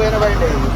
పోయినవండి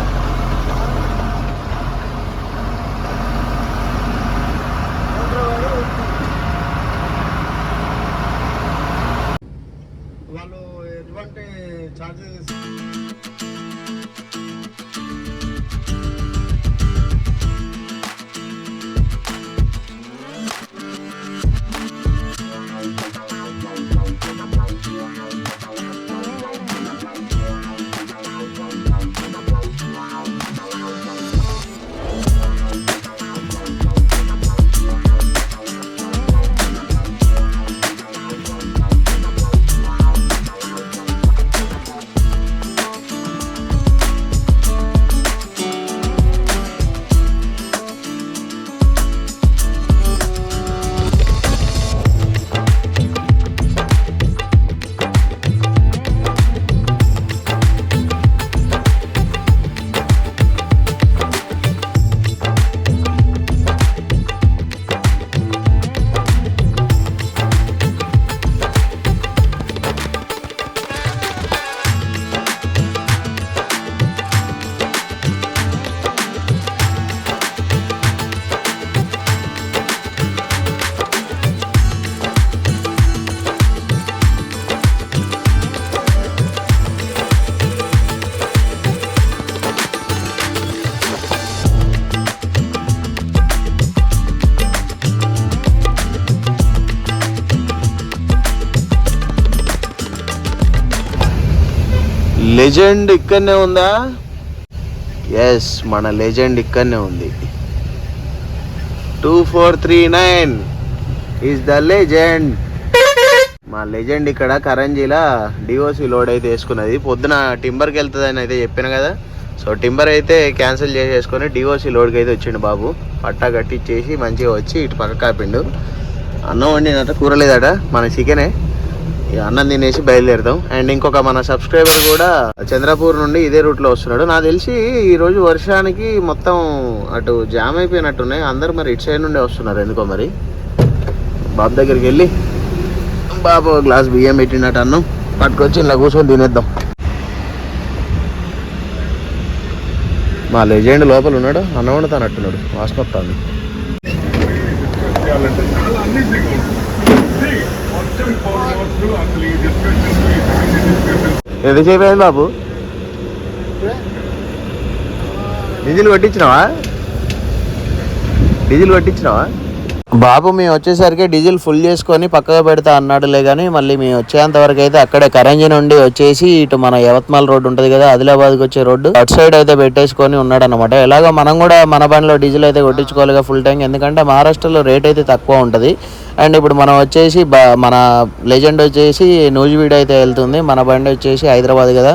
legend ఇక్కడనే ఉందా? Yes మన లెజెండ్ ఇక్కడనే ఉంది. Two four three nine is the legend మా లెజెండ్ ఇక్కడ కరంజీలా డిఓసి లోడ్ అయితే వేసుకున్నది. పొద్దున టింబర్కి వెళ్తుందని అయితే చెప్పాను కదా. సో టింబర్ అయితే క్యాన్సిల్ చేసేసుకొని డిఓసి లోడ్కి అయితే వచ్చిండు బాబు. పట్టా కట్టించేసి మంచిగా వచ్చి ఇటు పక్క కాపిండు. అన్నం వండినట కూరలేదట. మన చికెనే. అన్నం తినేసి బయలుదేరుతాం అండ్ ఇంకొక మన సబ్స్క్రైబర్ కూడా చంద్రపూర్ నుండి ఇదే రూట్లో వస్తున్నాడు. నాకు తెలిసి ఈ రోజు వర్షానికి మొత్తం అటు జామ్ అయిపోయినట్టున్నాయి. అందరూ మరి ఇటు సైడ్ నుండే వస్తున్నారు ఎందుకో మరి? బాబు దగ్గరికి వెళ్ళి బాబు గ్లాస్ బియ్యం పెట్టినట్టు అన్నం పట్టుకొచ్చి ఇలా కూర్చొని తినేద్దాం. మా లెజెండ్ లోపల ఉన్నాడు అన్నం వండుతానట్టున్నాడు వాసన వస్తుంది. ఎంతసేపు అయింది బాబు. డీజిల్ కొట్టించినావా? డీజిల్ కొట్టించినావా? బాబు మేము వచ్చేసరికి డీజిల్ ఫుల్ చేసుకొని పక్కగా పెడతా అన్నాడులే కానీ మళ్ళీ మేము వచ్చేంత వరకు అయితే అక్కడే కరంజి నుండి వచ్చేసి ఇటు మన యవత్మాల్ రోడ్ ఉంటుంది కదా ఆదిలాబాద్కి వచ్చే రోడ్డు. అటు సైడ్ అయితే పెట్టేసుకొని ఉన్నాడు అనమాట ఎలాగో మనం కూడా మన బండిలో డీజిల్ అయితే కొట్టించుకోవాలి ఫుల్ ట్యాంక్ ఎందుకంటే మహారాష్ట్రలో రేట్ అయితే తక్కువ ఉంటుంది. అండ్ ఇప్పుడు మనం వచ్చేసి మన లెజెండ్ వచ్చేసి నూజివీడ్ అయితే వెళ్తుంది. మన బండి వచ్చేసి హైదరాబాద్ కదా.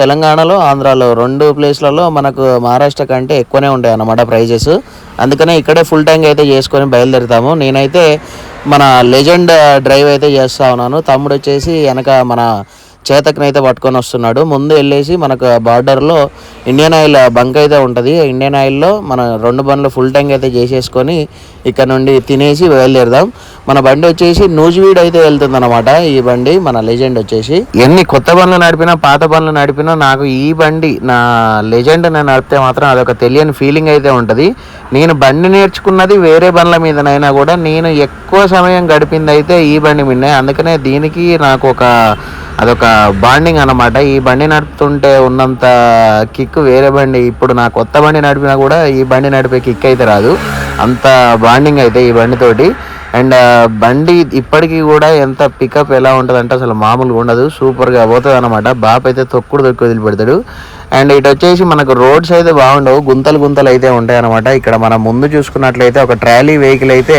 తెలంగాణలో ఆంధ్రాలో రెండు ప్లేస్లలో మనకు మహారాష్ట్ర కంటే ఎక్కువనే ఉంటాయి అన్నమాట ప్రైజెస్ అందుకనే ఇక్కడే ఫుల్ ట్యాంక్ అయితే చేసుకొని బయలుదేరుతాము. నేనైతే మన లెజెండ్ డ్రైవ్ uh, అయితే చేస్తా ఉన్నాను. తమ్ముడు వచ్చేసి వెనక మన చేతక్ని అయితే పట్టుకొని వస్తున్నాడు. ముందు వెళ్ళేసి మనకు బార్డర్లో ఇండియన్ ఆయిల్ బంక్ అయితే ఉంటుంది. ఇండియన్ ఆయిల్లో మన రెండు బండ్లు ఫుల్ ట్యాంక్ అయితే చేసేసుకొని ఇక్కడ నుండి తినేసి బయలుదేరదాం. మన బండి వచ్చేసి నూజివీడ్ అయితే వెళ్తుంది అనమాట ఈ బండి మన లెజెండ్ వచ్చేసి. ఎన్ని కొత్త బండ్లు నడిపినా పాత బండ్లు నడిపినా నాకు ఈ బండి నా లెజెండ్ నేను నడిపితే మాత్రం అదొక తెలియని ఫీలింగ్ అయితే ఉంటుంది. నేను బండి నేర్చుకున్నది వేరే బండ్ల మీదనైనా కూడా నేను ఎక్కువ సమయం గడిపింది అయితే ఈ బండి మీదనే. అందుకనే దీనికి నాకు ఒక అదొక బాండింగ్ అన్నమాట. ఈ బండి నడుపుతుంటే ఉన్నంత కిక్ వేరే బండి ఇప్పుడు నా కొత్త బండి నడిపినా కూడా ఈ బండి నడిపే కిక్ అయితే రాదు. అంత బాండింగ్ అయితే ఈ బండితోటి. అండ్ బండి ఇప్పటికీ కూడా ఎంత పికప్ ఎలా ఉంటుంది అంటే అసలు మామూలుగా ఉండదు. సూపర్గా పోతుంది అనమాట బాప్ అయితే తొక్కుడు తొక్కు వదిలిపెడతాడు. అండ్ ఇటు వచ్చేసి మనకు రోడ్స్ అయితే బాగుండవు. గుంతలు గుంతలు అయితే ఉంటాయి అనమాట ఇక్కడ మనం ముందు చూసుకున్నట్లయితే ఒక ట్రాలీ వెహికల్ అయితే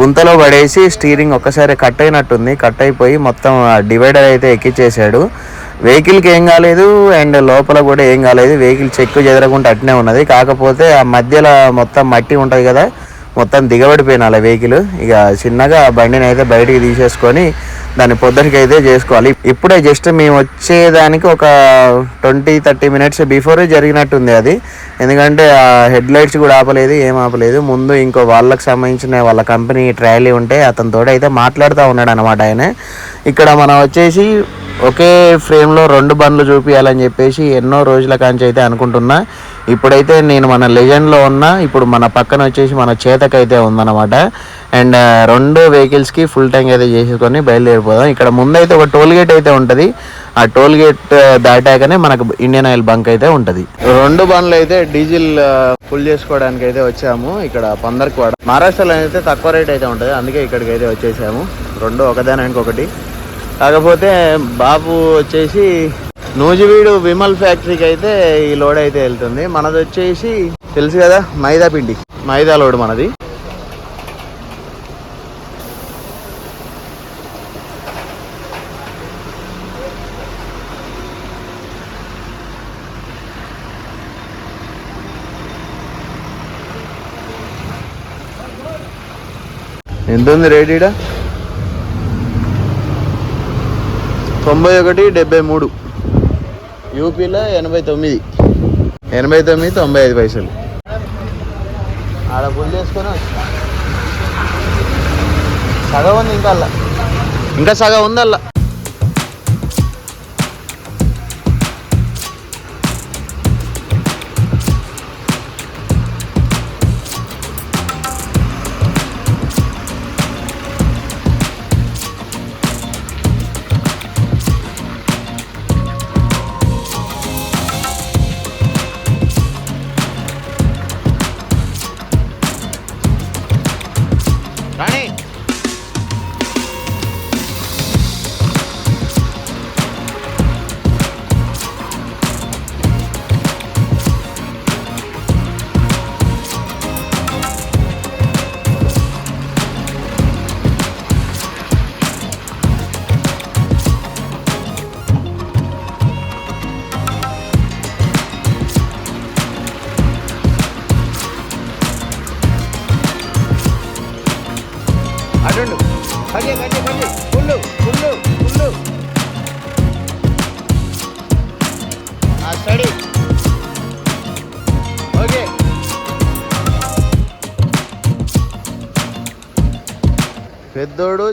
గుంతలో పడేసి స్టీరింగ్ ఒక్కసారి కట్ అయినట్టుంది. కట్ అయిపోయి మొత్తం డివైడర్ అయితే ఎక్కిచ్చేసాడు. వెహికల్కి ఏం కాలేదు. అండ్ లోపల కూడా ఏం కాలేదు. వెహికల్ చెక్కు చెదరకుండా అట్నే ఉన్నది. కాకపోతే ఆ మధ్యలో మొత్తం మట్టి ఉంటుంది కదా మొత్తం దిగబడిపోయినాలి వెహికల్. ఇక చిన్నగా బండిని అయితే బయటికి తీసేసుకొని దాన్ని పొద్దుటికి అయితే చేసుకోవాలి. ఇప్పుడే జస్ట్ మేము వచ్చేదానికి ఒక ట్వంటీ థర్టీ మినిట్స్ బిఫోరే జరిగినట్టుంది అది. ఎందుకంటే ఆ హెడ్ లైట్స్ కూడా ఆపలేదు ఏం ఆపలేదు. ముందు ఇంకో వాళ్ళకి సంబంధించిన వాళ్ళ కంపెనీ ట్రయలీ ఉంటే అతనితో అయితే మాట్లాడుతూ ఉన్నాడు అనమాట ఆయన. ఇక్కడ మనం వచ్చేసి ఒకే ఫ్రేమ్లో రెండు బండ్లు చూపించాలని చెప్పేసి ఎన్నో రోజుల కాంచి అయితే అనుకుంటున్నా. ఇప్పుడైతే నేను మన లెజెండ్లో ఉన్నా ఇప్పుడు మన పక్కన వచ్చేసి మన చేతకైతే ఉందన్నమాట. అండ్ రెండు వెహికల్స్కి ఫుల్ ట్యాంక్ అయితే చేసుకొని బయలుదేరిపోదాం. ఇక్కడ ముందైతే ఒక టోల్ గేట్ అయితే ఉంటుంది. ఆ టోల్ గేట్ దాటాకనే మనకు ఇండియన్ ఆయిల్ బంక్ అయితే ఉంటుంది. రెండు బండ్లు అయితే డీజిల్ ఫుల్ చేసుకోవడానికి అయితే వచ్చాము. ఇక్కడ పందరికి వాడ మహారాష్ట్రలో అయితే తక్కువ రేట్ అయితే ఉంటుంది. అందుకే ఇక్కడికి అయితే వచ్చేసాము. రెండు ఒకదానికి ఒకటి. కాకపోతే బాబు వచ్చేసి నూజివీడు విమల్ ఫ్యాక్టరీకి అయితే ఈ లోడ్ అయితే వెళ్తుంది. మనది వచ్చేసి తెలుసు కదా మైదా పిండి. మైదా లోడ్ మనది. ఎంత ఉంది రేట్ తొంభై ఒకటి డెబ్బై మూడు. యూపీలో ఎనభై తొమ్మిది. ఎనభై తొమ్మిది తొంభై ఐదు పైసలు. ఆడ ఫుల్ చేసుకొని సగం ఉంది ఇంకా అలా ఇంకా సగం ఉంది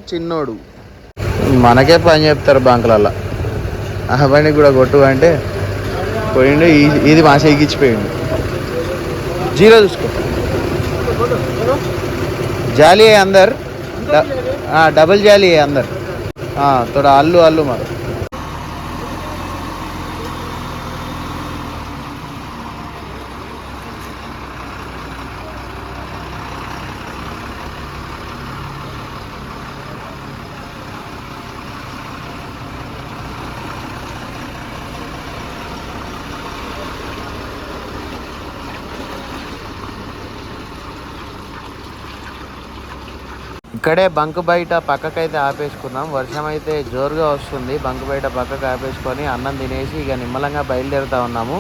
చిన్నోడు. మనకే పని చెప్తారు బ్యాంకులలో ఆ పని కూడా కొట్టు అంటే పోయిండు ఇది మా చేయించిపోయిండు జీరో చూసుకో. జాలీ అందరు? డబుల్ జాలీ అందరు? తోడ అల్లు అల్లు మరి ఇక్కడే బంక్ బయట పక్కకైతే ఆపేసుకున్నాం. వర్షం అయితే జోరుగా వస్తుంది. బంక్ బయట పక్కకు ఆపేసుకొని అన్నం తినేసి ఇక నిమ్మలంగా బయలుదేరుతా ఉన్నాము.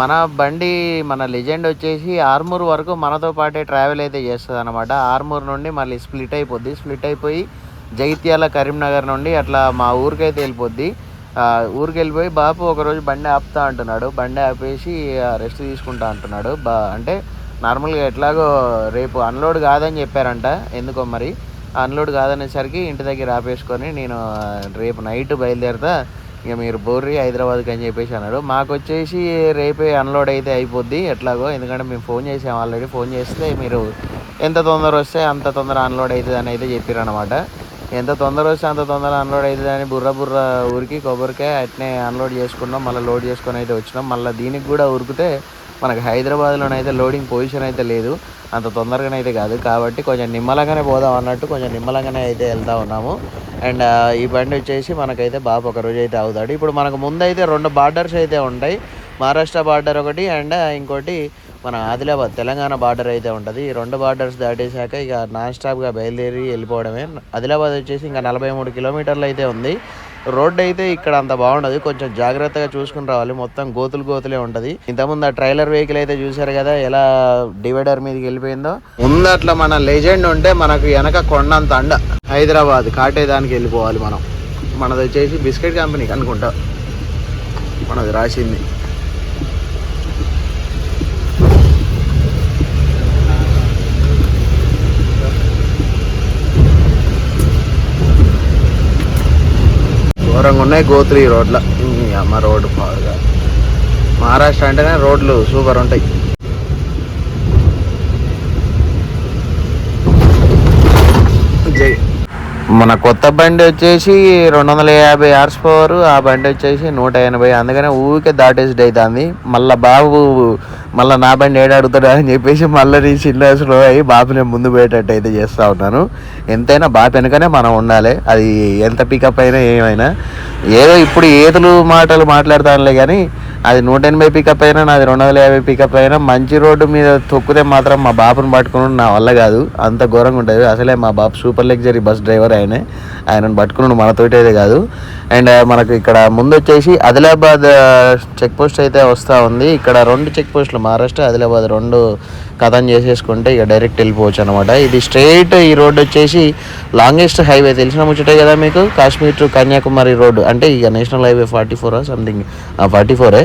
మన బండి మన లెజెండ్ వచ్చేసి ఆర్మూర్ వరకు మనతో పాటే ట్రావెల్ అయితే చేస్తుంది అనమాట ఆర్మూర్ నుండి మళ్ళీ స్ప్లిట్ అయిపోద్ది. స్ప్లిట్ అయిపోయి జగిత్యాల కరీంనగర్ నుండి అట్లా మా ఊరికైతే వెళ్ళిపోద్ది. ఊరికి వెళ్ళిపోయి బాపు ఒకరోజు బండి ఆపుతా అంటున్నాడు. బండి ఆపేసి రెస్ట్ తీసుకుంటా అంటున్నాడు. బా అంటే నార్మల్గా ఎట్లాగో రేపు అన్లోడ్ కాదని చెప్పారంట. ఎందుకో మరి? అన్లోడ్ కాదనేసరికి ఇంటి దగ్గర ఆపేసుకొని నేను రేపు నైట్ బయలుదేరతా. ఇక మీరు బోర్రి హైదరాబాద్కి అని చెప్పేసి అన్నాడు. మాకు వచ్చేసి రేపే అన్లోడ్ అయితే అయిపోద్ది ఎట్లాగో. ఎందుకంటే మేము ఫోన్ చేసాం ఆల్రెడీ. ఫోన్ చేస్తే మీరు ఎంత తొందర వస్తే అంత తొందర అన్లోడ్ అవుతుంది అని అయితే చెప్పారనమాట ఎంత తొందర వస్తే అంత తొందర అన్లోడ్ అవుతుంది అని బుర్ర బుర్ర ఊరికి కొబ్బరికాయ అట్నే అన్లోడ్ చేసుకున్నాం మళ్ళీ లోడ్ చేసుకొని అయితే వచ్చినాం. మళ్ళీ దీనికి కూడా ఉరికితే మనకి హైదరాబాద్లోనైతే లోడింగ్ పొజిషన్ అయితే లేదు. అంత తొందరగానైతే కాదు. కాబట్టి కొంచెం నిమ్మలంగానే పోదాం అన్నట్టు కొంచెం నిమ్మలంగానే అయితే వెళ్తా ఉన్నాము. అండ్ ఈ బండి వచ్చేసి మనకైతే బాబు ఒక రోజు అయితే అవుతాడు. ఇప్పుడు మనకు ముందైతే రెండు బార్డర్స్ అయితే ఉంటాయి. మహారాష్ట్ర బార్డర్ ఒకటి అండ్ ఇంకోటి మన ఆదిలాబాద్ తెలంగాణ బార్డర్ అయితే ఉంటుంది. ఈ రెండు బార్డర్స్ దాటేశాక ఇక నాన్ స్టాప్గా బయలుదేరి వెళ్ళిపోవడమే. ఆదిలాబాద్ వచ్చేసి ఇంకా నలభై మూడు కిలోమీటర్లు అయితే ఉంది. రోడ్ అయితే ఇక్కడ అంత బాగుండదు. కొంచెం జాగ్రత్తగా చూసుకుని రావాలి. మొత్తం గోతులు గోతులే ఉంటది. ఇంతకుముందు ఆ ట్రైలర్ వెహికల్ అయితే చూసారు కదా ఎలా డివైడర్ మీదకి వెళ్ళిపోయిందో? ముందు అట్లా మన లెజెండ్ ఉంటే మనకు వెనక కొండంత అండ హైదరాబాద్ కాటేదానికి వెళ్ళిపోవాలి మనం. మనది వచ్చేసి బిస్కెట్ కంపెనీకి అనుకుంటా. మనది రాసింది. ఘోరంగా ఉన్నాయి. గోత్రి రోడ్ల. అమ్మ రోడ్డు బాగా మహారాష్ట్ర అంటేనే రోడ్లు సూపర్ ఉంటాయి. జై. మన కొత్త బండి వచ్చేసి రెండు వందల యాభై హార్స్ పవర్ ఆ బండి వచ్చేసి నూట ఎనభై. అందుకనే ఊరికే దాటేసి అవుతుంది మళ్ళీ బాబు మళ్ళీ నా బండి ఏడు అని చెప్పేసి మళ్ళీ నీ చిన్న స్లో అయ్యి నేను ముందు పోయేటట్టు అయితే చేస్తూ ఉన్నాను. ఎంతైనా బాబు వెనకనే మనం ఉండాలి. అది ఎంత పికప్ అయినా ఏమైనా. ఏదో ఇప్పుడు ఏదులు మాటలు మాట్లాడతానులే కానీ అది నూట ఎనభై పికప్ అయినా నాది రెండు వందల యాభై పికప్ అయినా మంచి రోడ్డు మీద తొక్కితే మాత్రం మా బాబుని పట్టుకుని నా వల్ల కాదు. అంత ఘోరంగా ఉంటుంది. అసలే మా బాబు సూపర్ లగ్జరీ బస్ డ్రైవర్ ఆయనే. ఆయనను పట్టుకుని మనతోటి అయితే కాదు. అండ్ మనకు ఇక్కడ ముందు వచ్చేసి ఆదిలాబాద్ uh, చెక్ పోస్ట్ అయితే వస్తూ ఉంది. ఇక్కడ రెండు చెక్ పోస్టులు మహారాష్ట్ర ఆదిలాబాద్ రెండు కథం చేసేసుకుంటే ఇక డైరెక్ట్ వెళ్ళిపోవచ్చు అనమాట ఇది స్ట్రైట్ ఈ రోడ్ వచ్చేసి లాంగెస్ట్ హైవే తెలిసిన ముచ్చటే కదా మీకు? కాశ్మీర్ టు కన్యాకుమారి రోడ్డు అంటే ఇక national highway forty four something forty ఫోరే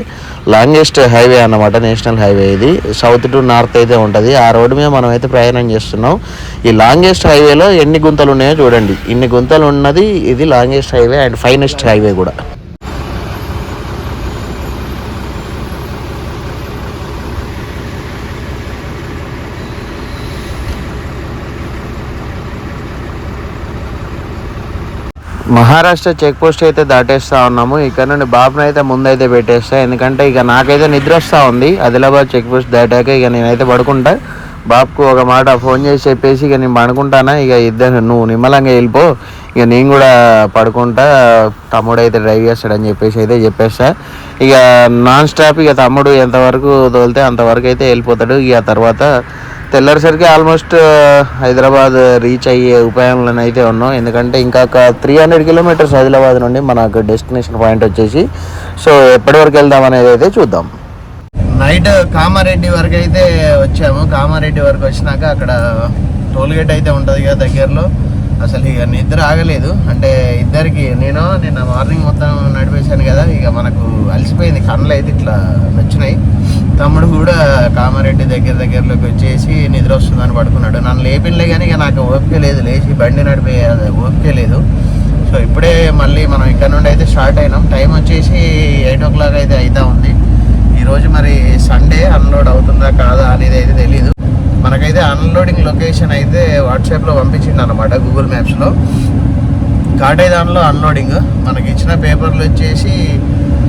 longest highway అన్నమాట నేషనల్ హైవే ఇది. సౌత్ టు నార్త్ అయితే ఉంటుంది. ఆ రోడ్డు మీద మనం అయితే ప్రయాణం చేస్తున్నాం. ఈ లాంగెస్ట్ హైవేలో ఎన్ని గుంతలు ఉన్నాయో చూడండి. ఇన్ని గుంతలు ఉన్నది ఇది longest highway and finest highway కూడా. మహారాష్ట్ర చెక్ పోస్ట్ అయితే దాటేస్తా ఉన్నాము. ఇక్కడ నుండి బాబుని అయితే ముందైతే పెట్టేస్తా. ఎందుకంటే ఇక నాకైతే నిద్ర వస్తూ ఉంది. ఆదిలాబాద్ చెక్ పోస్ట్ దాటాక ఇక నేనైతే పడుకుంటా. బాబుకు ఒక మాట ఫోన్ చేసి చెప్పేసి ఇక నేను పడుకుంటానా? ఇక ఇద్దరు నువ్వు నిమ్మలంగా వెళ్ళిపో. ఇక నేను కూడా పడుకుంటా. తమ్ముడు అయితే డ్రైవ్ చేస్తాడని చెప్పేసి అయితే చెప్పేస్తా. ఇక నాన్ స్టాప్ ఇక తమ్ముడు ఎంతవరకు తోలితే అంతవరకు అయితే వెళ్ళిపోతాడు. ఇక తర్వాత తెల్లరిసరికి ఆల్మోస్ట్ హైదరాబాద్ రీచ్ అయ్యే ఉపాయంలో అయితే ఉన్నాం. ఎందుకంటే ఇంకా ఒక త్రీ హండ్రెడ్ కిలోమీటర్స్ ఆదిలాబాద్ నుండి మనకు డెస్టినేషన్ పాయింట్ వచ్చేసి. సో ఎప్పటి వరకు వెళ్దాం అనేది అయితే చూద్దాం. నైట్ కామారెడ్డి వరకు అయితే వచ్చాము. కామారెడ్డి వరకు వచ్చినాక అక్కడ టోల్ గేట్ అయితే ఉంటుంది కదా దగ్గరలో. అసలు ఇక నిద్ర ఆగలేదు. అంటే ఇద్దరికి నేను నిన్న మార్నింగ్ మొత్తం నడిపేశాను కదా ఇక మనకు అలసిపోయింది. కళ్ళు అయితే ఇట్లా నచ్చినాయి. తమ్ముడు కూడా కామారెడ్డి దగ్గర దగ్గరలోకి వచ్చేసి నిద్ర వస్తుందని పడుకున్నాడు. నన్ను లేపినలే కానీ ఇక నాకు ఓపిక లేదు. లేచి బండి నడిపే అది ఓపిక లేదు. సో ఇప్పుడే మళ్ళీ మనం ఇక్కడ నుండి అయితే స్టార్ట్ అయినాం. టైం వచ్చేసి ఎయిట్ ఓ క్లాక్ అయితే అవుతా ఉంది. ఈరోజు మరి సండే అన్లోడ్ అవుతుందా కాదా అనేది అయితే తెలీదు. మనకైతే అన్లోడింగ్ లొకేషన్ అయితే వాట్సాప్లో పంపించింది అనమాట గూగుల్ మ్యాప్స్లో కాటే దానిలో అన్లోడింగ్ మనకి ఇచ్చిన పేపర్లు వచ్చేసి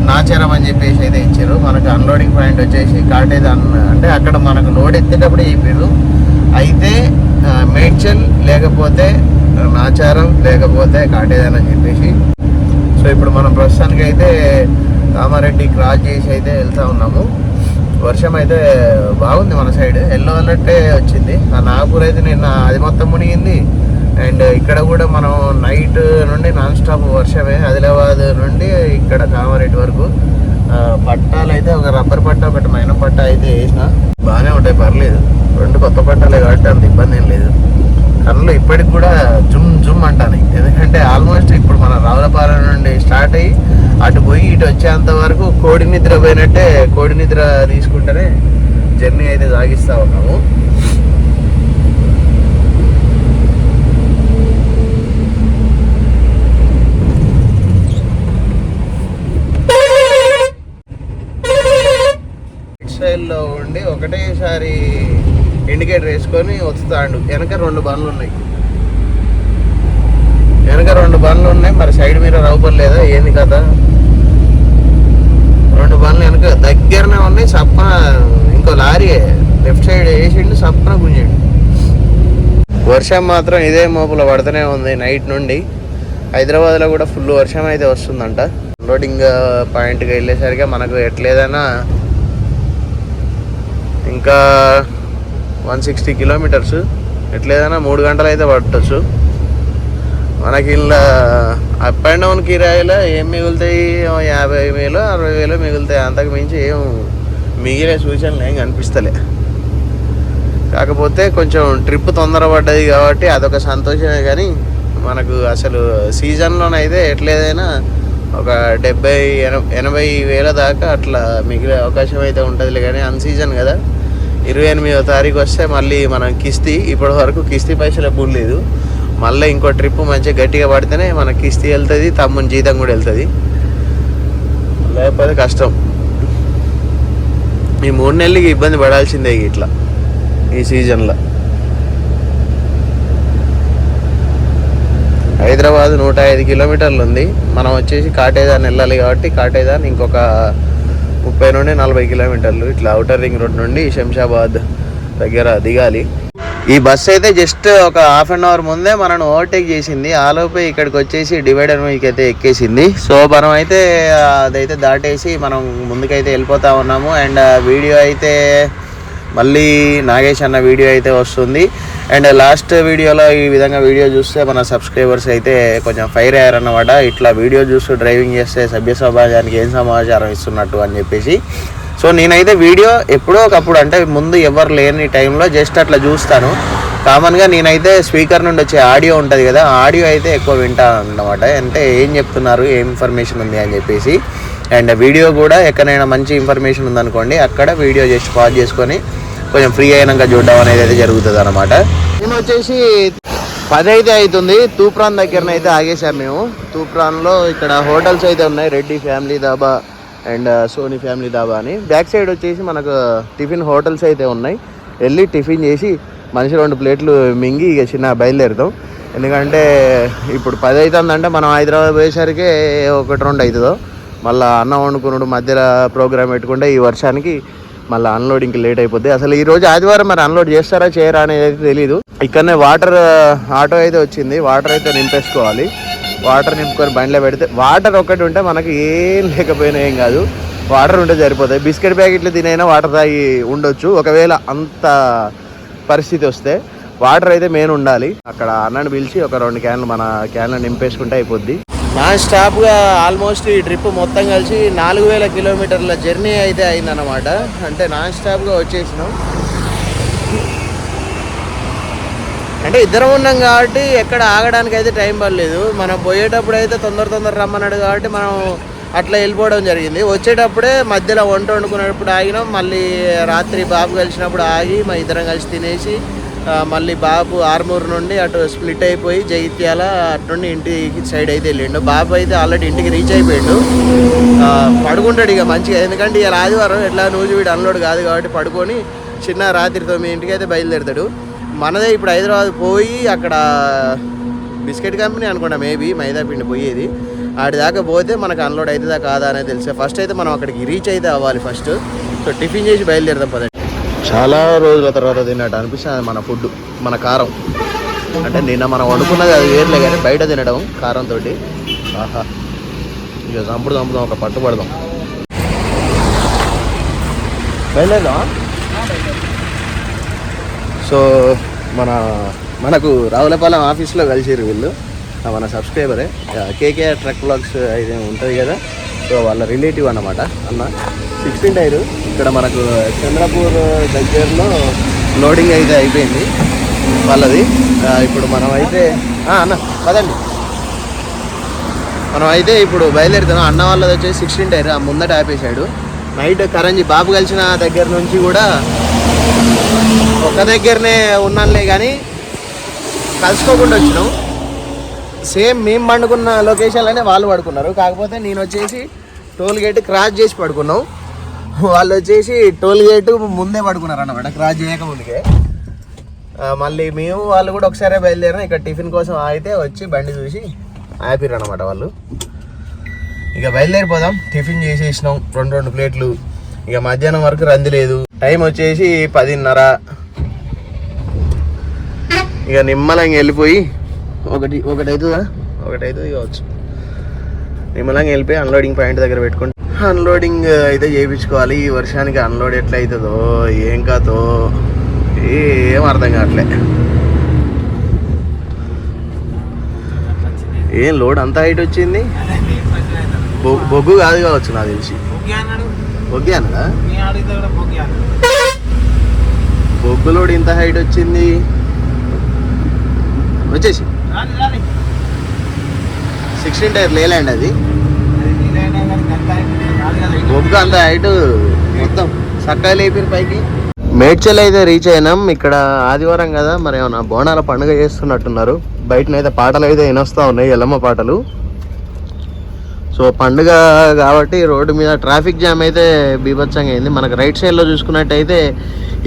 నాచారం అని చెప్పేసి అయితే ఇచ్చారు. మనకు అన్లోడింగ్ పాయింట్ వచ్చేసి కాటేదాన్ అంటే అక్కడ మనకు లోడ్ ఎత్తేటప్పుడు చెప్పారు. అయితే మేడ్చల్ లేకపోతే నాచారం లేకపోతే కాటేదాన్ అని చెప్పేసి. సో ఇప్పుడు మనం ప్రస్తుతానికి అయితే కామారెడ్డి క్రాస్ చేసి అయితే వెళ్తా ఉన్నాము. వర్షం అయితే బాగుంది మన సైడ్ ఎల్లో అన్నట్టే వచ్చింది. ఆ నాగపూర్ అయితే నిన్న అది మొత్తం మునిగింది. అండ్ ఇక్కడ కూడా మనం నైట్ నుండి నాన్ స్టాప్ వర్షమే. ఆదిలాబాద్ నుండి ఇక్కడ కామారెడ్డి వరకు. పట్టాలు అయితే ఒక రబ్బర్ పట్ట ఒకటి మైన పట్ట అయితే వేసిన బాగానే ఉంటాయి. పర్లేదు. రెండు కొత్త పట్టాలే కాబట్టి అంత ఇబ్బంది ఏం లేదు. కళ్ళు ఇప్పటికి కూడా జుమ్ జుమ్ అంటాను ఎందుకంటే ఆల్మోస్ట్ ఇప్పుడు మన రావులపాలెం నుండి స్టార్ట్ అయ్యి అటు పోయి ఇటు వచ్చేంత వరకు కోడి నిద్ర పోయినట్టే కోడి నిద్ర తీసుకుంటేనే జర్నీ అయితే సాగిస్తూ ఉన్నాము. టెక్స్టైల్లో ఉండి ఒకటేసారి ఇండికేటర్ వేసుకొని వస్తాడు. వెనక రెండు బండ్లు ఉన్నాయి. వెనక రెండు బండ్లు ఉన్నాయి. మరి సైడ్ మీద రవ్వలేదా ఏంది కదా రెండు బండ్లు వెనక దగ్గరనే ఉన్నాయి. సప్పన ఇంకో లారీ లెఫ్ట్ సైడ్ వేసిండు సప్పన గుంజండి. వర్షం మాత్రం ఇదే మోపులో పడుతూనే ఉంది నైట్ నుండి. హైదరాబాద్లో కూడా ఫుల్ వర్షం అయితే వస్తుందంట. లోడింగ్ పాయింట్కి వెళ్ళేసరికి మనకు ఎట్లేదైనా ఇంకా వన్ సిక్స్టీ కిలోమీటర్స్. ఎట్లేదైనా మూడు గంటలు అయితే పట్టచ్చు. మనకి ఇలా అప్ అండ్ డౌన్ కిరాయిలో ఏం మిగులుతాయి? యాభై వేలు అరవై వేలు మిగులుతాయి. అంతకు మించి ఏం మిగిలే సూచనలు ఏం కనిపిస్తలే. కాకపోతే కొంచెం ట్రిప్ తొందర పడ్డది కాబట్టి అదొక సంతోషమే కానీ మనకు అసలు సీజన్లోనైతే ఎట్లేదైనా ఒక డెబ్బై ఎన- ఎనభై వేల దాకా అట్లా మిగిలే అవకాశం అయితే ఉంటుందిలే కానీ అన్ సీజన్ కదా. ఇరవై ఎనిమిదో తారీఖు వస్తే మళ్ళీ మనం కిస్తీ ఇప్పటి వరకు కిస్తీ పైసలు ఎప్పుడు లేదు. మళ్ళీ ఇంకో ట్రిప్ మంచిగా గట్టిగా పడితేనే మన కిస్తీ వెళ్తుంది తమ్ముని జీతం కూడా వెళ్తుంది. లేకపోతే కష్టం. ఈ మూడు నెలలకి ఇబ్బంది పడాల్సిందే ఇట్లా ఈ సీజన్లో. హైదరాబాద్ నూట ఐదు కిలోమీటర్లు ఉంది. మనం వచ్చేసి కాటేదాన్ని వెళ్ళాలి కాబట్టి కాటేదాన్ ఇంకొక ముప్పై నుండి నలభై కిలోమీటర్లు ఇట్లా అవుటర్ రింగ్ రోడ్ నుండి శంషాబాద్ దగ్గర దిగాలి. ఈ బస్ అయితే జస్ట్ ఒక హాఫ్ అన్ అవర్ ముందే మనను ఓవర్టేక్ చేసింది. ఆలోపే ఇక్కడికి వచ్చేసి డివైడర్ మీదకి అయితే ఎక్కేసింది. సో మనం అయితే అదైతే దాటేసి మనం ముందుకైతే వెళ్ళిపోతా ఉన్నాము. అండ్ వీడియో అయితే మళ్ళీ నాగేష్ అన్న వీడియో అయితే వస్తుంది. అండ్ లాస్ట్ వీడియోలో ఈ విధంగా వీడియో చూస్తే మన సబ్స్క్రైబర్స్ అయితే కొంచెం ఫైర్ అయ్యారన్నమాట. ఇట్లా వీడియో చూస్తూ డ్రైవింగ్ చేస్తే సభ్య సమాజానికి ఏం సమాచారం ఇస్తున్నట్టు అని చెప్పేసి. సో నేనైతే వీడియో ఎప్పుడో ఒకప్పుడు అంటే ముందు ఎవరు లేని టైంలో జస్ట్ అట్లా చూస్తాను. కామన్గా నేనైతే స్పీకర్ నుండి వచ్చే ఆడియో ఉంటుంది కదా ఆడియో అయితే ఎక్కువ వింటాను అన్నమాట. అంటే ఏం చెప్తున్నారు ఏం ఇన్ఫర్మేషన్ ఉంది అని చెప్పేసి. అండ్ వీడియో కూడా ఎక్కడైనా మంచి ఇన్ఫర్మేషన్ ఉందనుకోండి అక్కడ వీడియో జస్ట్ పాజ్ చేసుకొని కొంచెం ఫ్రీ అయినాక చూడడం అనేది అయితే జరుగుతుంది అనమాట మేము వచ్చేసి పది అయితే అవుతుంది తూప్రాన్ దగ్గరనే అయితే ఆగేశాం మేము. తూప్రాన్లో ఇక్కడ హోటల్స్ అయితే ఉన్నాయి. Reddy family dhaba and Sony family dhaba అని. బ్యాక్ సైడ్ వచ్చేసి మనకు టిఫిన్ హోటల్స్ అయితే ఉన్నాయి. వెళ్ళి టిఫిన్ చేసి మనిషి రెండు ప్లేట్లు మింగి ఇక చిన్న బయలుదేరుతాం. ఎందుకంటే ఇప్పుడు పది అవుతుందంటే మనం హైదరాబాద్ పోయేసరికి ఒకటి రెండు అవుతుందో. మళ్ళీ అన్నం వండుకున్నాడు మధ్యలో ప్రోగ్రామ్ పెట్టుకుంటే ఈ వర్షానికి మళ్ళీ అన్లోడింగ్కి లేట్ అయిపోద్ది. అసలు ఈ రోజు ఆదివారం మరి అన్లోడ్ చేస్తారా చేయరా అనేది అయితే తెలియదు ఇక్కడనే వాటర్ ఆటో uh, అయితే వచ్చింది. వాటర్ అయితే నింపేసుకోవాలి. వాటర్ నింపుకొని బండిలో పెడితే వాటర్ ఒక్కటి ఉంటే మనకి ఏం లేకపోయినా ఏం కాదు. వాటర్ ఉంటే సరిపోతాయి. బిస్కెట్ ప్యాకెట్లు తినైనా వాటర్ తాగి ఉండొచ్చు. ఒకవేళ అంత పరిస్థితి వస్తే వాటర్ అయితే మెయిన్ ఉండాలి. అక్కడ అన్నని పిలిచి ఒక రెండు క్యాన్లు మన క్యాన్లు నింపేసుకుంటే అయిపోద్ది. నాన్ స్టాప్గా ఆల్మోస్ట్ ఈ ట్రిప్ మొత్తం కలిసి నాలుగు వేల కిలోమీటర్ల జర్నీ అయితే అయిందన్నమాట. అంటే నాన్ స్టాప్గా వచ్చేసినాం. అంటే ఇద్దరం ఉన్నాం కాబట్టి ఎక్కడ ఆగడానికి అయితే టైం పడలేదు. మనం పోయేటప్పుడు అయితే తొందర తొందర రమ్మన్నాడు కాబట్టి మనం అట్లా వెళ్ళిపోవడం జరిగింది. వచ్చేటప్పుడే మధ్యలో వంట వండుకునేటప్పుడు ఆగినాం. మళ్ళీ రాత్రి బాబు కలిసినప్పుడు ఆగి మా ఇద్దరం కలిసి తినేసి మళ్ళీ బాబు ఆర్మూర్ నుండి అటు స్ప్లిట్ అయిపోయి జగిత్యాల అటు నుండి ఇంటి సైడ్ అయితే వెళ్ళిండు. బాబు అయితే ఆల్రెడీ ఇంటికి రీచ్ అయిపోయిండు. పడుకుంటాడు ఇక మంచిగా. ఎందుకంటే ఇక ఆదివారం ఎట్లా నూజు వీడు అన్లోడ్ కాదు కాబట్టి పడుకొని చిన్న రాత్రి తొమ్మిది ఇంటికి అయితే బయలుదేరుతాడు. మనదే ఇప్పుడు హైదరాబాద్ పోయి అక్కడ బిస్కెట్ కంపెనీ అనుకుంటా మేబీ మైదా పిండి పోయేది. ఆడి దాకా పోతే మనకు అన్లోడ్ అవుతుందా కాదా అనేది తెలిసే. ఫస్ట్ అయితే మనం అక్కడికి రీచ్ అయితే అవ్వాలి ఫస్ట్. సో టిఫిన్ చేసి బయలుదేరదాం పదండి. చాలా రోజుల తర్వాత తిన్నట్టు అనిపిస్తుంది మన ఫుడ్ మన కారం. అంటే నిన్న మనం వండుకున్నది అది వేర్లే కానీ బయట తినడం కారంతో ఆహా. ఇక చంపుడు చంపుదాం ఒక పట్టు పడదాం. సో మన మనకు రావులపాలెం ఆఫీస్లో కలిసిరు వీళ్ళు. ఆ మన సబ్స్క్రైబరే. కేకే ట్రక్ బ్లాగ్స్ అయితే ఉంటుంది కదా. సో వాళ్ళ రిలేటివ్ అనమాట అన్న. Sixteen tyre. ఇక్కడ మనకు చంద్రపూర్ దగ్గరలో లోడింగ్ అయితే అయిపోయింది వాళ్ళది. ఇప్పుడు మనం అయితే అన్న పదండి. మనం అయితే ఇప్పుడు బయలుదేరుతాం అన్న వాళ్ళది వచ్చేసి సిక్స్టీన్ టైర్. ఆ ముందట ఆపేశాడు. నైట్ కరంజీ బాబు కలిసిన దగ్గర నుంచి కూడా ఒక దగ్గరనే ఉన్నానులే కానీ కలుసుకోకుండా వచ్చినాం. సేమ్ మేము పండుకున్న లొకేషన్లోనే వాళ్ళు పడుకున్నారు. కాకపోతే నేను వచ్చేసి టోల్ గేట్ క్రాస్ చేసి పడుకున్నాం. వాళ్ళు వచ్చేసి టోల్ గేట్ ముందే పడుకున్నారు అన్నమాట క్రాస్ చేయక ముందుకే. మళ్ళీ మేము వాళ్ళు కూడా ఒకసారి బయలుదేరాం ఇక్కడ టిఫిన్ కోసం ఆగితే వచ్చి బండి చూసి ఆపిరు అనమాట వాళ్ళు. ఇక బయలుదేరిపోదాం. టిఫిన్ చేసేసినాం. రెండు రెండు ప్లేట్లు. ఇక మధ్యాహ్నం వరకు రంది లేదు. టైం వచ్చేసి పదిన్నర. ఇక నిమ్మలంగా వెళ్ళిపోయి ఒకటి ఒకటి అవుతుందా ఒకటి అవుతుంది కావచ్చు. నిమ్మలంగా వెళ్ళిపోయి అన్లోడింగ్ పాయింట్ దగ్గర పెట్టుకుంటే. అన్లోడింగ్ అయితే చేయించుకోవాలి. ఈ వర్షానికి అన్లోడ్ ఎట్లా అవుతుందో ఏం కాదో ఏం అర్థం కావట్లే. ఏం లోడ్ అంత హైట్ వచ్చింది? బొగ్గు కాదు కావచ్చు నాకు తెలిసి. బొగ్గి అన్నదా బొగ్గు లోడ్ ఇంత హైట్ వచ్చింది? వచ్చేసి. సిక్స్టీన్ టైర్ లేలాండ్ అది. బొగ్గు అంత హైట్ మొత్తం చక్కగా లేపిన పైకి. మేడ్చల్ అయితే రీచ్ అయినాం. ఇక్కడ ఆదివారం కదా మరి ఏమన్నా బోనాల పండుగ చేస్తున్నట్టున్నారు. బయటనైతే పాటలు అయితే వినొస్తూ ఉన్నాయి ఎల్లమ్మ పాటలు. సో పండుగ కాబట్టి రోడ్డు మీద ట్రాఫిక్ జామ్ అయితే బీభత్సంగా అయింది. మనకు రైట్ సైడ్లో చూసుకున్నట్టయితే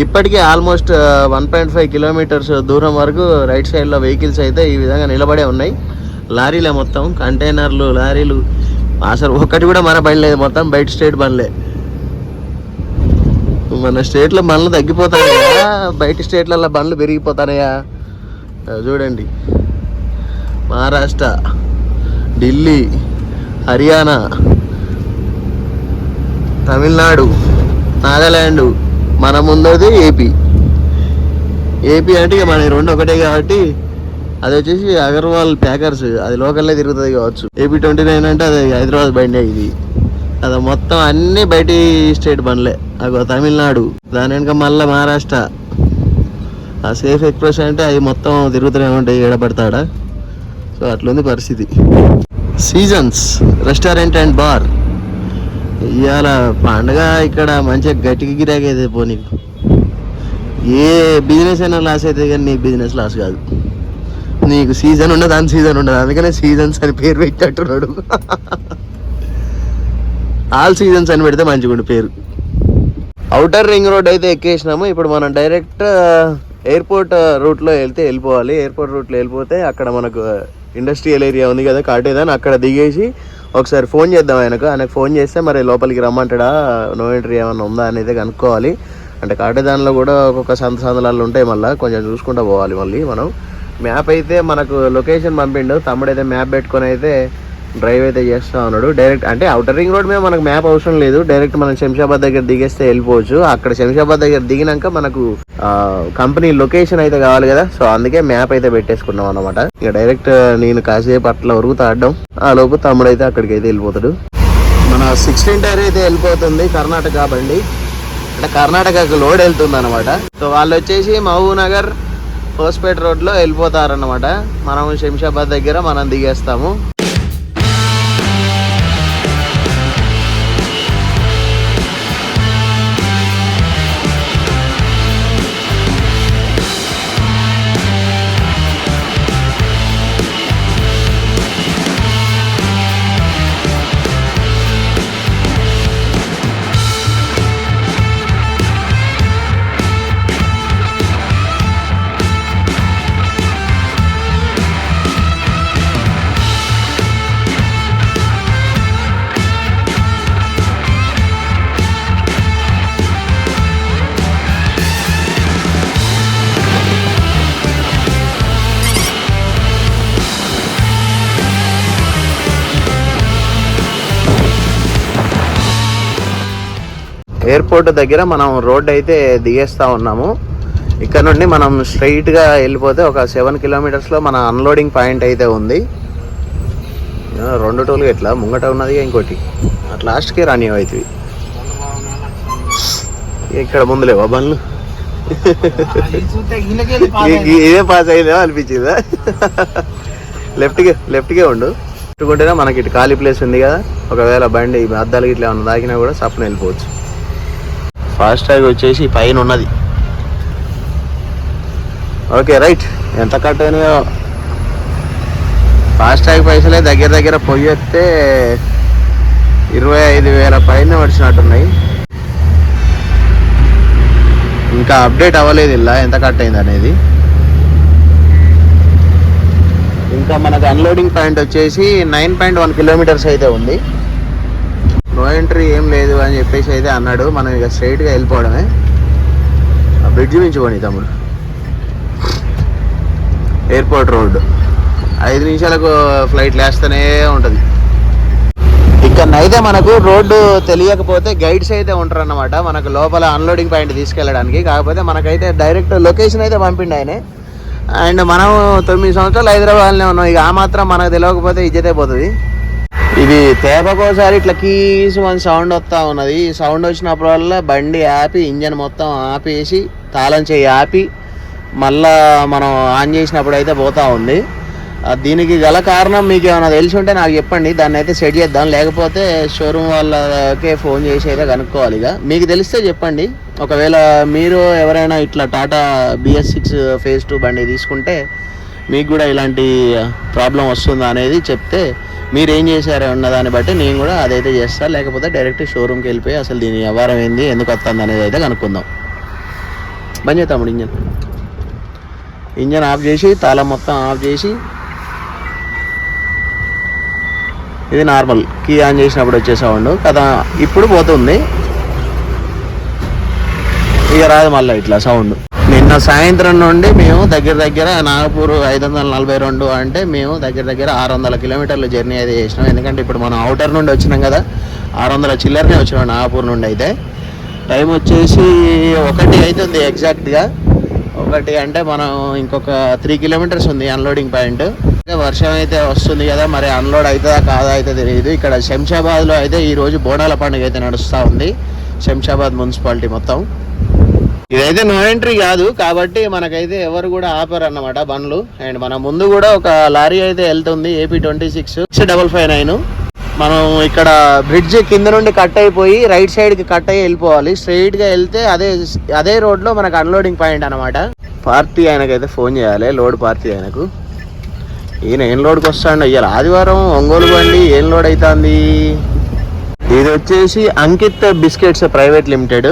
ఇప్పటికీ almost one point five kilometres దూరం వరకు రైట్ సైడ్లో వెహికల్స్ అయితే ఈ విధంగా నిలబడే ఉన్నాయి. లారీలే మొత్తం కంటైనర్లు లారీలు అసలు ఒక్కటి కూడా మన బండి లేదు మొత్తం బయట స్టేట్ బండ్లే. మన స్టేట్లో బండ్లు తగ్గిపోతాయా బయట స్టేట్లలో బండ్లు పెరిగిపోతానయా చూడండి. మహారాష్ట్ర ఢిల్లీ హర్యానా తమిళనాడు నాగాల్యాండ్ మన ముందది ఏపీ ఏపీ అంటే ఇక మన రెండు ఒకటే కాబట్టి అది వచ్చేసి అగర్వాల్ ప్యాకర్స్ అది లోకల్లో తిరుగుతుంది కావచ్చు. ఏపీ ట్వంటీ నైన్ అంటే అది హైదరాబాద్ బండి ఇది. అది మొత్తం అన్ని బయటి స్టేట్ బండ్లే. అగో తమిళనాడు దాని వెనుక మళ్ళీ మహారాష్ట్ర. ఆ సేఫ్ ఎక్స్ప్రెస్ అంటే అవి మొత్తం తిరుగుతూనే ఉంటాయి ఏడబడతాడా సో అట్లుంది పరిస్థితి. సీజన్స్ రెస్టారెంట్ అండ్ బార్ ఇవాళ పండగ ఇక్కడ మంచిగా గట్టికి గిరాకైతే పో నీకు. ఏ బిజినెస్ అయినా లాస్ అయితే కానీ నీ బిజినెస్ లాస్ కాదు. నీకు సీజన్ ఉండదు అన్ సీజన్ ఉండదు అందుకనే సీజన్స్ అని పేరు పెట్టినట్టున్నాడు. ఆల్ సీజన్స్ అని పెడితే మంచిగా పేరు. అవుటర్ రింగ్ రోడ్ అయితే ఎక్కేసినాము. ఇప్పుడు మనం డైరెక్ట్ ఎయిర్పోర్ట్ రూట్లో వెళ్తే వెళ్ళిపోవాలి. ఎయిర్పోర్ట్ రూట్లో వెళ్ళిపోతే అక్కడ మనకు ఇండస్ట్రియల్ ఏరియా ఉంది కదా కాటేదాన్ అక్కడ దిగేసి ఒకసారి ఫోన్ చేద్దాం ఆయనకు ఆయనకు ఫోన్ చేస్తే మరి లోపలికి రమ్మంటాడా? నో ఎంట్రీ ఏమైనా ఉందా అనేది కనుక్కోవాలి. అంటే కాటేదాన్లో కూడా ఒక్కొక్క సంత సందలాలు ఉంటాయి మళ్ళీ. కొంచెం చూసుకుంటూ పోవాలి మళ్ళీ మనం. మ్యాప్ అయితే మనకు లొకేషన్ పంపిండు. తమ్ముడైతే మ్యాప్ పెట్టుకొని అయితే డ్రైవ్ అయితే చేస్తా ఉన్నాడు. డైరెక్ట్ అంటే అవుటర్ రింగ్ రోడ్ మీద మనకు మ్యాప్ అవసరం లేదు. డైరెక్ట్ మనం శంషాబాద్ దగ్గర దిగేస్తే వెళ్ళిపోవచ్చు. అక్కడ శంషాబాద్ దగ్గర దిగినాక మనకు కంపెనీ లొకేషన్ అయితే కావాలి కదా. సో అందుకే మ్యాప్ అయితే పెట్టేసుకున్నాం అనమాట ఇక డైరెక్ట్ నేను కాసేపు అట్లా వరకు ఆడడం. ఆ లోపు తమ్ముడు అయితే అక్కడికి అయితే వెళ్ళిపోతాడు. మన సిక్స్టీన్ టైర్ అయితే వెళ్ళిపోతుంది కర్ణాటక బండి. అంటే కర్ణాటకకు లోడ్ వెళ్తుంది అనమాట సో వాళ్ళు వచ్చేసి మహబూబ్ నగర్ హోస్పేట్ రోడ్లో వెళ్ళిపోతారన్నమాట. మనం శంషాబాద్ దగ్గర మనం దిగేస్తాము. ఎయిర్పోర్ట్ దగ్గర మనం రోడ్ అయితే దిగేస్తూ ఉన్నాము. ఇక్కడ నుండి మనం స్ట్రైట్గా వెళ్ళిపోతే ఒక సెవెన్ కిలోమీటర్స్లో మన అన్లోడింగ్ పాయింట్ అయితే ఉంది. రెండు టోలు ఎట్లా? ముంగట ఉన్నది ఇంకోటి. అట్ లాస్ట్కి రాని అవుతుంది ఇక్కడ ముందు లేవా బండ్లు? ఇదే పాస్ అయిందేమో అనిపించిందా? లెఫ్ట్కే లెఫ్ట్కే ఉండు. పెట్టుకుంటేనే మనకి ఇటు ఖాళీ ప్లేస్ ఉంది కదా. ఒకవేళ బండి అద్దాలు ఇట్లా ఏమన్నా తాకినా కూడా సప్పున వెళ్ళిపోవచ్చు. ఫాస్ట్ ట్యాగ్ వచ్చేసి పైన ఉన్నది. ఓకే రైట్ ఎంత కట్ అయినాయో. ఫాస్ట్ ట్యాగ్ పైసలే దగ్గర దగ్గర పొయ్యి వస్తే ఇరవై ఐదు వేల పైన వచ్చినట్టున్నాయి. ఇంకా అప్డేట్ అవ్వలేదు ఇలా. ఎంత కట్ అయింది అనేది. ఇంకా మనకు అన్లోడింగ్ పాయింట్ వచ్చేసి నైన్ పాయింట్ వన్ కిలోమీటర్స్ అయితే ఉంది. నో ఎంట్రీ ఏం లేదు అని చెప్పేసి అయితే అన్నాడు. మనం ఇక స్ట్రైట్గా వెళ్ళిపోవడమే. ఆ బ్రిడ్జ్ మించుకోండి తమ్ముడు. ఎయిర్పోర్ట్ రోడ్ ఐదు నిమిషాలకు ఫ్లైట్ లేస్తూనే ఉంటుంది. ఇక్కడనైతే మనకు రోడ్డు తెలియకపోతే గైడ్స్ అయితే ఉంటారు అన్నమాట మనకు లోపల అన్లోడింగ్ పాయింట్ తీసుకెళ్ళడానికి. కాకపోతే మనకైతే డైరెక్ట్ లొకేషన్ అయితే పంపిండి ఆయనే. అండ్ మనం తొమ్మిది సంవత్సరాలు హైదరాబాద్లోనే ఉన్నాం. ఇక ఆ మాత్రం మనకు తెలియకపోతే ఇజ్జతే పోతుంది. ఇది తేపకోసారి ఇట్లా కీస్ మన సౌండ్ వస్తూ ఉన్నది. ఈ సౌండ్ వచ్చినప్పుడల్లా బండి ఆపి ఇంజన్ మొత్తం ఆపేసి తాళం చేయి ఆపి మళ్ళా మనం ఆన్ చేసినప్పుడు అయితే పోతూ ఉంది. దీనికి గల కారణం మీకు ఏమైనా తెలిసి ఉంటే నాకు చెప్పండి. దాన్ని అయితే సెట్ చేద్దాం. లేకపోతే షోరూమ్ వాళ్ళకే ఫోన్ చేసి అయితే కనుక్కోవాలి ఇక. మీకు తెలిస్తే చెప్పండి. ఒకవేళ మీరు ఎవరైనా ఇట్లా Tata BS six phase two బండి తీసుకుంటే మీకు కూడా ఇలాంటి ప్రాబ్లం వస్తుందా అనేది చెప్తే మీరు ఏం చేశారు అన్న దాన్ని బట్టి నేను కూడా అదైతే చేస్తా లేకపోతే డైరెక్ట్ షోరూమ్కి వెళ్ళిపోయి అసలు దీని వ్యవహారం ఏంది ఎందుకు వస్తుంది అనేది అయితే కనుక్కుందాం. బంద్ చేస్తాము ఇంజన్. ఇంజన్ ఆఫ్ చేసి తాళం మొత్తం ఆఫ్ చేసి ఇది నార్మల్ కీ ఆన్ చేసినప్పుడు వచ్చే సౌండ్ కదా ఇప్పుడు పోతుంది. ఇక రాదు మళ్ళీ ఇట్లా సౌండ్ నిన్న సాయంత్రం నుండి మేము దగ్గర దగ్గర నాగపూర్ ఐదు వందల నలభై రెండు అంటే మేము దగ్గర దగ్గర ఆరు వందల కిలోమీటర్ల జర్నీ అయితే చేసినాం. ఎందుకంటే ఇప్పుడు మనం అవుటర్ నుండి వచ్చినాం కదా ఆరు వందల చిల్లరనే వచ్చినాం నాగపూర్ నుండి అయితే. టైం వచ్చేసి ఒకటి అవుతుంది ఎగ్జాక్ట్గా ఒకటి అంటే మనం ఇంకొక త్రీ కిలోమీటర్స్ ఉంది అన్లోడింగ్ పాయింట్ వర్షం అయితే వస్తుంది కదా మరి అన్లోడ్ అవుతుందా కాదా అయితే తెలియదు ఇక్కడ శంషాబాద్లో అయితే ఈరోజు బోనాల పండుగ అయితే నడుస్తూ ఉంది. శంషాబాద్ మున్సిపాలిటీ మొత్తం. ఇదైతే నో ఎంట్రీ కాదు కాబట్టి మనకైతే ఎవరు కూడా ఆపరు అన్నమాట బండ్లు. అండ్ మన ముందు కూడా ఒక లారీ అయితే వెళ్తుంది AP twenty six. Double five nine మనం ఇక్కడ బ్రిడ్జ్ కింద నుండి కట్ అయిపోయి రైట్ సైడ్కి కట్ అయ్యి వెళ్ళిపోవాలి. స్ట్రైట్గా వెళ్తే అదే అదే రోడ్లో మనకు అన్లోడింగ్ పాయింట్ అనమాట పార్టీ ఆయనకైతే ఫోన్ చేయాలి లోడ్ పార్టీ ఆయనకు. ఈయన ఏం లోడ్కి వస్తాడు ఇవాళ ఆదివారం ఒంగోలు బండి ఏం లోడ్ అవుతుంది? ఇది వచ్చేసి అంకిత్ బిస్కెట్స్ ప్రైవేట్ లిమిటెడ్.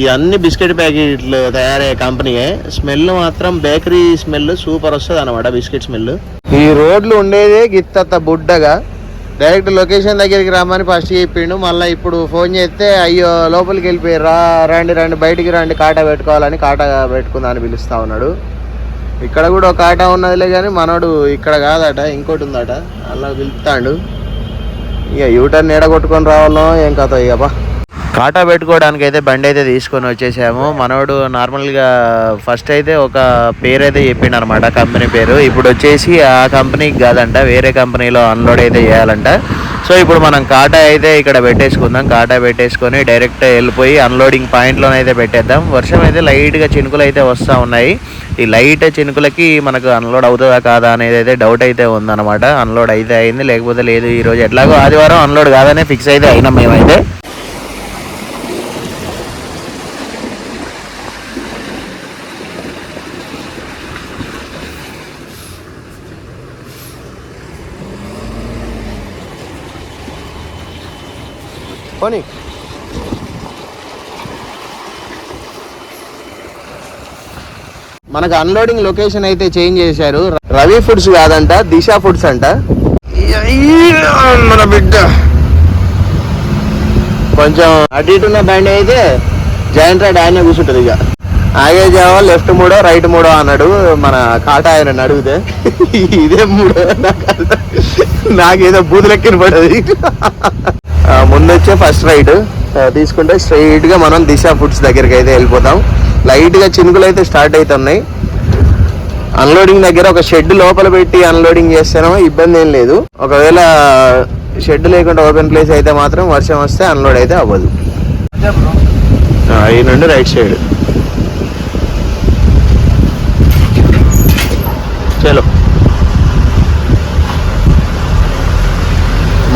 ఈ అన్ని బిస్కెట్ ప్యాకెట్లు తయారయ్యే కంపెనీయే. స్మెల్ మాత్రం బేకరీ స్మెల్ సూపర్ వస్తుంది అనమాట బిస్కెట్ స్మెల్. ఈ రోడ్లు ఉండేదే గిత్త బుడ్డగా. డైరెక్ట్ లొకేషన్ దగ్గరికి రమ్మని ఫస్ట్ చెప్పిండు. మళ్ళీ ఇప్పుడు ఫోన్ చేస్తే అయ్యో లోపలికి వెళ్ళిపోయి రా రండి రండి బయటికి రండి కాటా పెట్టుకోవాలని కాటా పెట్టుకుందని పిలుస్తా ఉన్నాడు. ఇక్కడ కూడా ఒక ఆట ఉన్నదిలే కానీ మనోడు ఇక్కడ కాదట ఇంకోటి ఉందట. అలా పిలుస్తాడు. ఇక యూటర్న్ ఎడ కొట్టుకొని రావాలో ఏం కథ ఇక బా కాటా పెట్టుకోవడానికి అయితే బండి అయితే తీసుకొని వచ్చేసాము. మనోడు నార్మల్గా ఫస్ట్ అయితే ఒక పేరు అయితే చెప్పిండు అనమాట కంపెనీ పేరు. ఇప్పుడు వచ్చేసి ఆ కంపెనీకి కాదంట వేరే కంపెనీలో అన్లోడ్ అయితే చేయాలంట. సో ఇప్పుడు మనం కాటా అయితే ఇక్కడ పెట్టేసుకుందాం. కాటా పెట్టేసుకొని డైరెక్ట్ వెళ్ళిపోయి అన్లోడింగ్ పాయింట్లోనైతే పెట్టేద్దాం. వర్షం అయితే లైట్గా చినుకులు అయితే వస్తూ ఉన్నాయి. ఈ లైట్ చినుకులకి మనకు అన్లోడ్ అవుతుందా కాదా అనేది అయితే డౌట్ అయితే ఉందన్నమాట. అన్లోడ్ అయితే అయింది లేకపోతే లేదు. ఈరోజు ఎట్లాగో ఆదివారం అన్లోడ్ కాదనే ఫిక్స్ అయితే అయినాం మేమైతే. పోనీ. మనకు అన్లోడింగ్ లొకేషన్ అయితే చేంజ్ చేశారు. రవి ఫుడ్స్ కాదంట దిశ ఫుడ్స్ అంట. మన బిడ్డ. కొంచెం అటు ఇటు ఉన్న బండి అయితే జాయింట్ రైడ్ ఆయనే కూర్చుంటుంది ఇక. ఆగే జావో లెఫ్ట్ మూడో రైట్ మూడో అన్నాడు మన కాటా ఆయన అడిగితే ఇదే మూడో నాకు నాకేదో బూతులెక్కిన పడది. ఆ, ముందు వచ్చే ఫస్ట్ రైడ్ తీసుకుంటే స్ట్రైట్గా మనం దిశ ఫుడ్స్ దగ్గరికి అయితే వెళ్ళిపోతాం. లైట్గా చినుకులు అయితే స్టార్ట్ అవుతున్నాయి. అన్లోడింగ్ దగ్గర ఒక షెడ్ లోపల పెట్టి అన్లోడింగ్ చేస్తేనో ఇబ్బంది ఏం లేదు. ఒకవేళ షెడ్ లేకుండా ఓపెన్ ప్లేస్ అయితే మాత్రం వర్షం వస్తే అన్లోడ్ అయితే అవ్వదు. ఈ నుండి రైట్ సైడ్ చలో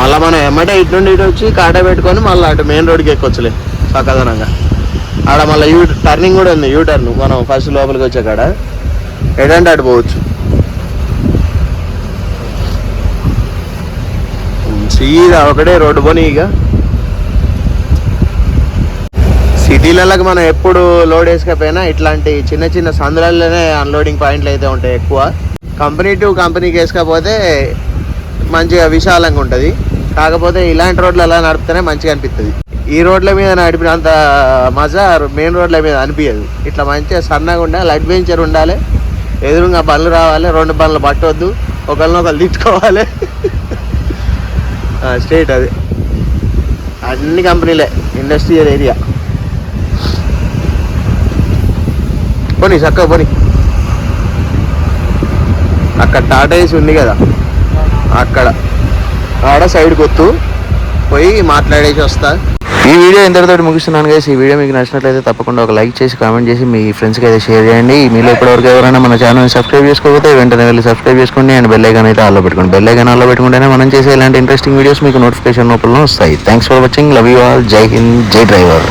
మళ్ళీ మనం ఎమ్మటే ఇటు నుండి ఇటు వచ్చి కాట పెట్టుకొని మళ్ళీ అటు మెయిన్ రోడ్కి ఎక్కొచ్చులే పక్కదనంగా ఆడ మళ్ళీ యూ టర్నింగ్ కూడా ఉంది యూ టర్న్ మనం ఫస్ట్ లోపలికి వచ్చే కాడ. ఎటంటే అటు పోవచ్చు. సీదా ఒకటే రోడ్డు పోనీ ఇక. సిటీలలోకి మనం ఎప్పుడు లోడ్ వేసుకపోయినా ఇట్లాంటి చిన్న చిన్న సందులలోనే అన్లోడింగ్ పాయింట్లు అయితే ఉంటాయి ఎక్కువ. కంపెనీ టు కంపెనీకి వేసుకపోతే మంచిగా విశాలంగా ఉంటుంది. కాకపోతే ఇలాంటి రోడ్లు అలా నడిపితేనే మంచిగా అనిపిస్తుంది ఈ రోడ్ల మీద నడిపినంత మజా మెయిన్ రోడ్ల మీద అనిపించదు ఇట్లా మంచిగా సన్నగా ఉండాలి అడ్వెంచర్ ఉండాలి ఎదురుగా బండ్లు రావాలి రెండు బండ్లు పట్టవద్దు ఒకరినొకరు తీసుకోవాలి స్టేట్ అది. అన్ని కంపెనీలే ఇండస్ట్రియల్ ఏరియా. పోనీ చక్కగా పోనీ. అక్కడ టాటా ఏసీ ఉంది కదా అక్కడ. ఆడ సైడ్ కొత్తు. పోయి మాట్లాడేసి వస్తా. ఈ వీడియో ఇంతటితోటి ముగిస్తున్నాను గైస్ ఈ వీడియో మీకు నచ్చినట్లయితే తప్పకుండా ఒక లైక్ చేసి కామెంట్ చేసి మీ ఫ్రెండ్స్కి అయితే షేర్ చేయండి. మీలో ఇప్పటివరకు ఎవరైనా మన ఛానల్ని సబ్స్క్రైబ్ చేసుకోకపోతే వెంటనే వెళ్ళి సబ్స్క్రైబ్ చేసుకోండి. అండ్ బెల్ ఐకాన్ అయితే ఆల్లో పెట్టుకోండి. బెల్ ఐకాన్ ఆల్లో పెట్టుకుంటేనే మనం చేసే ఇలాంటి ఇంట్రెస్టింగ్ వీడియోస్ మీకు నోటిఫికేషన్ లోపల వస్తాయి. Thanks for watching love you all జై హింద్ జై డ్రైవర్